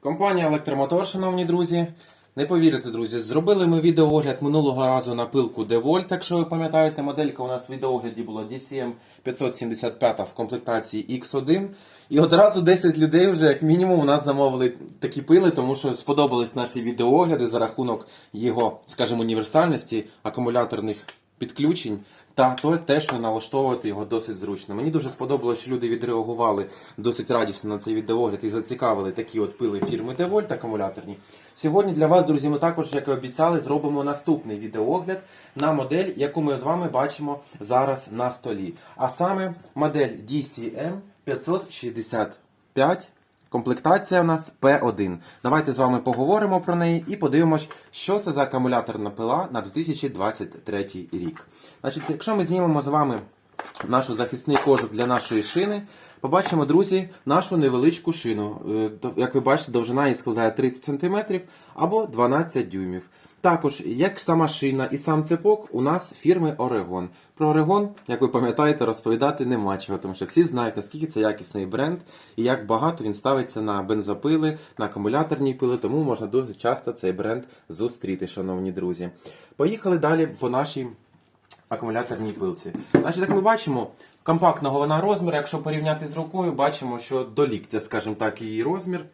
Компанія Електромотор, шановні друзі. Не повірите, друзі, зробили ми відеоогляд минулого разу на пилку DeWalt, якщо ви пам'ятаєте, моделька у нас в відеоогляді була DCM 575 в комплектації X1. І одразу 10 людей вже, як мінімум, у нас замовили такі пили, тому що сподобались наші відеоогляди за рахунок його, скажімо, універсальності, акумуляторних підключень. Та то те, що налаштовувати його досить зручно. Мені дуже сподобалося, що люди відреагували досить радісно на цей відеогляд і зацікавили такі от пили фірми DeWalt акумуляторні. Сьогодні для вас, друзі, ми також, як і обіцяли, зробимо наступний відеогляд на модель, яку ми з вами бачимо зараз на столі. А саме модель DCM 565. Комплектація у нас P1. Давайте з вами поговоримо про неї і подивимось, що це за акумуляторна пила на 2023 рік. Значить, якщо ми знімемо з вами нашу захисний кожух для нашої шини, побачимо, друзі, нашу невеличку шину. Е, Як ви бачите, довжина її складає 30 см або 12 дюймів. Також, як сама шина і сам цепок, у нас фірми Орегон. Про Орегон, як ви пам'ятаєте, розповідати нема чого, тому що всі знають, наскільки це якісний бренд і як багато він ставиться на бензопили, на акумуляторні пили, тому можна дуже часто цей бренд зустріти, шановні друзі. Поїхали далі по нашій акумуляторній пилці. Значить, як ми бачимо, компактного вона розмір, якщо порівняти з рукою, бачимо, що до ліктя, скажімо так, її розмір.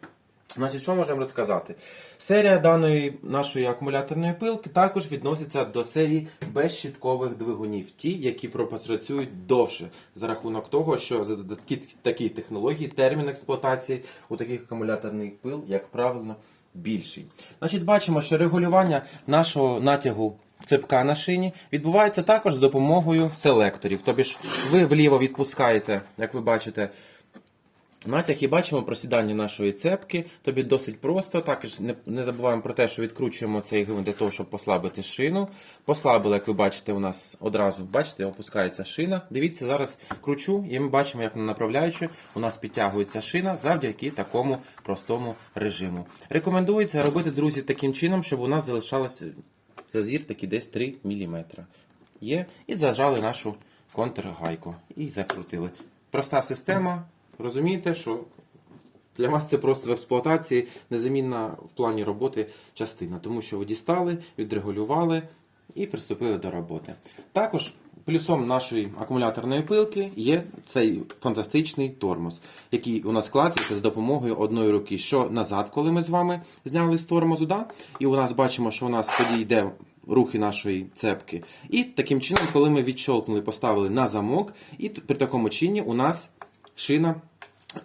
Значить, що можемо розказати? Серія даної нашої акумуляторної пилки також відноситься до серії безщіткових двигунів, ті, які пропрацюють довше, за рахунок того, що за такі, такі технології термін експлуатації у таких акумуляторних пил, як правило, більший. Значить, бачимо, що регулювання нашого натягу цепка на шині відбувається також з допомогою селекторів. Тобто ви вліво відпускаєте, як ви бачите, Натяг і бачимо просідання нашої цепки, тобі досить просто. Також не, не забуваємо про те, що відкручуємо цей гвинт для того, щоб послабити шину. Послабили, як ви бачите, у нас одразу бачите, опускається шина. Дивіться, зараз кручу, і ми бачимо, як на направляючи у нас підтягується шина завдяки такому простому режиму. Рекомендується робити, друзі, таким чином, щоб у нас залишалося зазір такий десь 3 мм. Є. І зажали нашу контргайку. І закрутили. Проста система. Розумієте, що для вас це просто в експлуатації незамінна в плані роботи частина, тому що ви дістали, відрегулювали і приступили до роботи. Також плюсом нашої акумуляторної пилки є цей фантастичний тормоз, який у нас складається з допомогою одної руки, що назад, коли ми з вами зняли з тормозу, да? і у нас бачимо, що у нас тоді йде рухи нашої цепки. І таким чином, коли ми відщолкнули, поставили на замок, і при такому чині у нас шина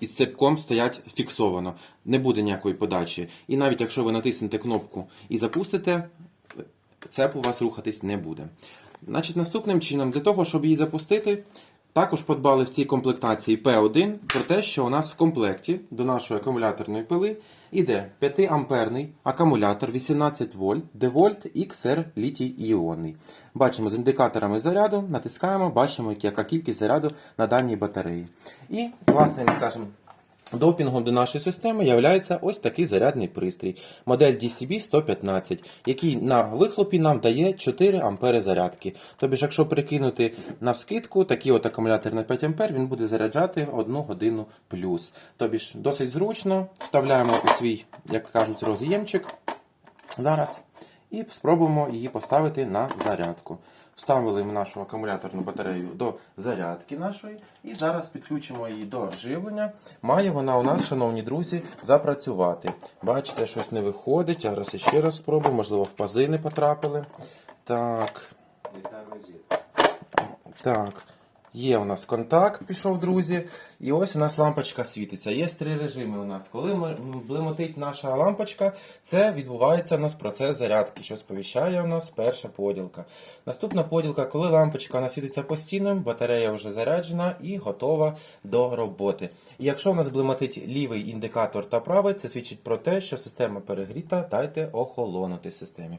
із цепком стоять фіксовано. Не буде ніякої подачі. І навіть якщо ви натиснете кнопку і запустите, цеп у вас рухатись не буде. Значить, наступним чином, для того, щоб її запустити, також подбали в цій комплектації P1 про те, що у нас в комплекті до нашої акумуляторної пили йде 5-амперний акумулятор 18 вольт Девольт XR літій іонний. Бачимо з індикаторами заряду, натискаємо, бачимо, яка кількість заряду на даній батареї. І, власне, скажімо, Допінгом до нашої системи є ось такий зарядний пристрій, модель DCB 115, який на вихлопі нам дає 4 ампери зарядки. Тобто, якщо прикинути на вскидку, такий от акумулятор на 5 ампер, він буде заряджати 1 годину плюс. Тобто, ж, досить зручно, вставляємо у свій, як кажуть, роз'ємчик зараз і спробуємо її поставити на зарядку. Вставили ми нашу акумуляторну батарею до зарядки нашої і зараз підключимо її до живлення. Має вона у нас, шановні друзі, запрацювати. Бачите, щось не виходить. Зараз ще раз спробую, можливо, в пази не потрапили. Так. Так. Є у нас контакт, пішов, друзі. І ось у нас лампочка світиться. Є три режими у нас. Коли блимотить наша лампочка, це відбувається у нас процес зарядки, що сповіщає у нас перша поділка. Наступна поділка, коли лампочка у нас світиться постійно, батарея вже заряджена і готова до роботи. І якщо у нас блимотить лівий індикатор та правий, це свідчить про те, що система перегріта, дайте охолонути системі.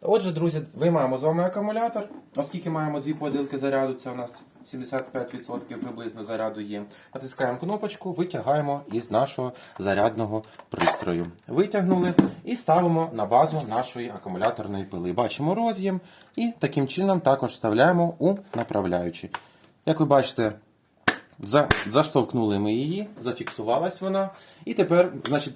Отже, друзі, виймаємо з вами акумулятор, оскільки маємо дві поділки заряду, це у нас 75% приблизно заряду є. Натискаємо кнопочку, витягаємо із нашого зарядного пристрою. Витягнули і ставимо на базу нашої акумуляторної пили. Бачимо роз'єм і таким чином також вставляємо у направляючий. Як ви бачите, заштовхнули ми її, зафіксувалась вона. І тепер, значить,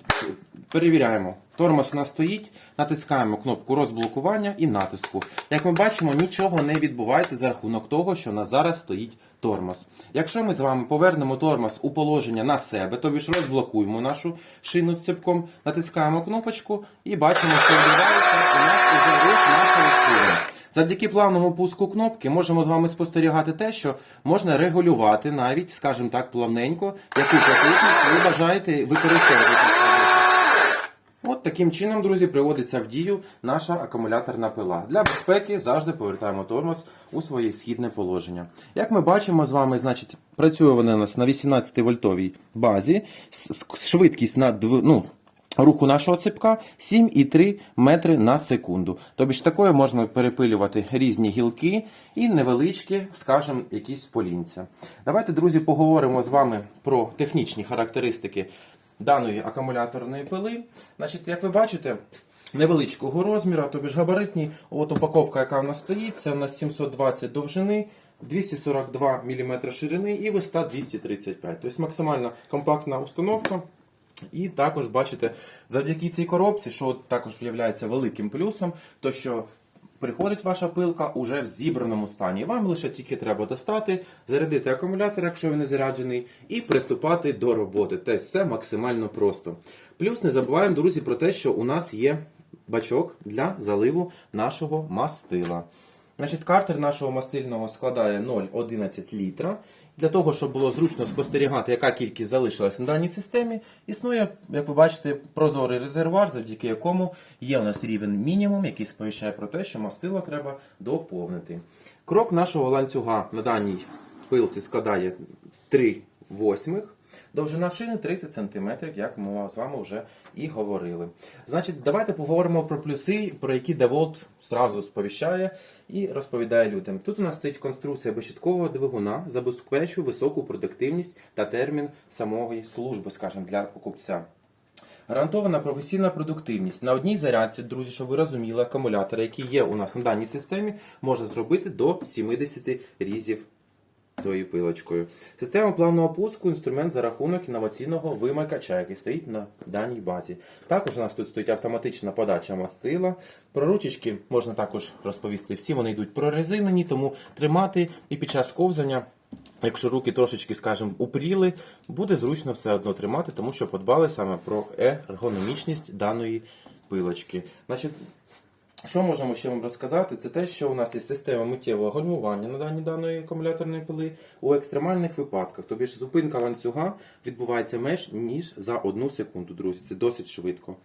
перевіряємо. Тормоз у нас стоїть, натискаємо кнопку розблокування і натиску. Як ми бачимо, нічого не відбувається за рахунок того, що у нас зараз стоїть тормоз. Якщо ми з вами повернемо тормоз у положення на себе, тобі ж розблокуємо нашу шину з цепком, натискаємо кнопочку і бачимо, що відбувається у нас уже рух нашої шини. Завдяки плавному пуску кнопки можемо з вами спостерігати те, що можна регулювати навіть, скажімо так, плавненько, яку потужність ви бажаєте використовувати. От таким чином, друзі, приводиться в дію наша акумуляторна пила. Для безпеки завжди повертаємо тормоз у своє східне положення. Як ми бачимо з вами, значить, працює вона у нас на 18 вольтовій базі, швидкість на ну, руху нашого цепка 7,3 метри на секунду. Тобто ж такою можна перепилювати різні гілки і невеличкі, скажімо, якісь полінця. Давайте, друзі, поговоримо з вами про технічні характеристики даної акумуляторної пили. Значить, як ви бачите, невеличкого розміру, тобі ж габаритні, от упаковка, яка у нас стоїть, це у нас 720 довжини, 242 мм ширини і висота 235. Тобто максимально компактна установка. І також бачите, завдяки цій коробці, що також є великим плюсом, то що приходить ваша пилка уже в зібраному стані. Вам лише тільки треба достати, зарядити акумулятор, якщо він не заряджений, і приступати до роботи. Тобто все максимально просто. Плюс не забуваємо, друзі, про те, що у нас є бачок для заливу нашого мастила. Значить, картер нашого мастильного складає 0,11 літра. Для того, щоб було зручно спостерігати, яка кількість залишилась на даній системі, існує, як ви бачите, прозорий резервуар, завдяки якому є у нас рівень мінімум, який сповіщає про те, що мастило треба доповнити. Крок нашого ланцюга на даній пилці складає 3 восьмих. Довжина шини 30 см, як ми з вами вже і говорили. Значить, давайте поговоримо про плюси, про які DeWalt зразу сповіщає і розповідає людям. Тут у нас стоїть конструкція безщиткового двигуна, забезпечує високу продуктивність та термін самої служби, скажімо, для покупця. Гарантована професійна продуктивність. На одній зарядці, друзі, щоб ви розуміли, акумулятори, які є у нас на даній системі, можна зробити до 70 різів цією пилочкою. Система плавного пуску інструмент за рахунок інноваційного вимикача, який стоїть на даній базі. Також у нас тут стоїть автоматична подача мастила. Про ручечки можна також розповісти. Всі вони йдуть прорезинені, тому тримати і під час ковзання. Якщо руки трошечки, скажімо, упріли, буде зручно все одно тримати, тому що подбали саме про ергономічність даної пилочки. Значить, що можемо ще вам розказати? Це те, що у нас є система миттєвого гальмування на дані даної акумуляторної пили у екстремальних випадках. Тобі ж зупинка ланцюга відбувається менш ніж за одну секунду, друзі. Це досить швидко.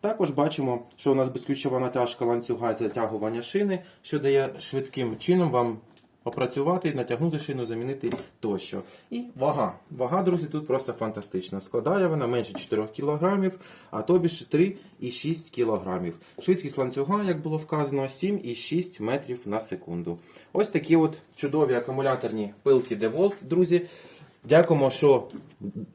Також бачимо, що у нас безключова натяжка ланцюга і затягування шини, що дає швидким чином вам опрацювати, натягнути шину, замінити тощо. І вага. Вага, друзі, тут просто фантастична. Складає вона менше 4 кг, а тобі ж 3,6 кг. Швидкість ланцюга, як було вказано, 7,6 метрів на секунду. Ось такі от чудові акумуляторні пилки DeWalt, друзі. Дякуємо, що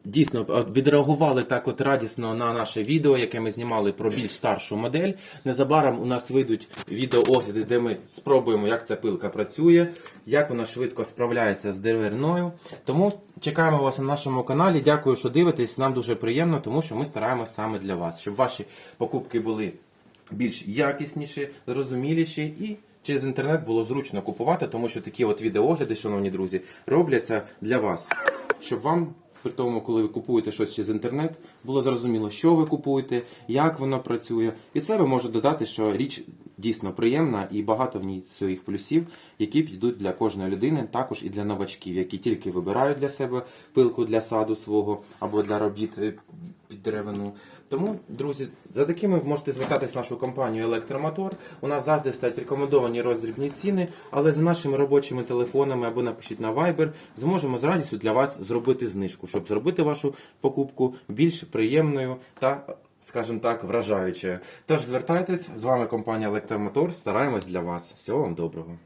дійсно відреагували так от радісно на наше відео, яке ми знімали про більш старшу модель. Незабаром у нас вийдуть відеоогляди, де ми спробуємо, як ця пилка працює, як вона швидко справляється з деревиною. Тому чекаємо вас на нашому каналі. Дякую, що дивитесь. Нам дуже приємно, тому що ми стараємося саме для вас, щоб ваші покупки були більш якісніші, зрозуміліші і через інтернет було зручно купувати, тому що такі от відеогляди, шановні друзі, робляться для вас, щоб вам. При тому, коли ви купуєте щось через інтернет, було зрозуміло, що ви купуєте, як воно працює. І це ви можете додати, що річ дійсно приємна і багато в ній своїх плюсів, які підійдуть для кожної людини, також і для новачків, які тільки вибирають для себе пилку для саду свого або для робіт е, під деревину. Тому, друзі, за такими можете звертатись в нашу компанію Електромотор. У нас завжди стоять рекомендовані роздрібні ціни, але за нашими робочими телефонами або напишіть на Viber, зможемо з радістю для вас зробити знижку, щоб зробити вашу покупку більш приємною та, скажімо так, вражаючою. Тож звертайтесь, з вами компанія Електромотор. Стараємось для вас. Всього вам доброго.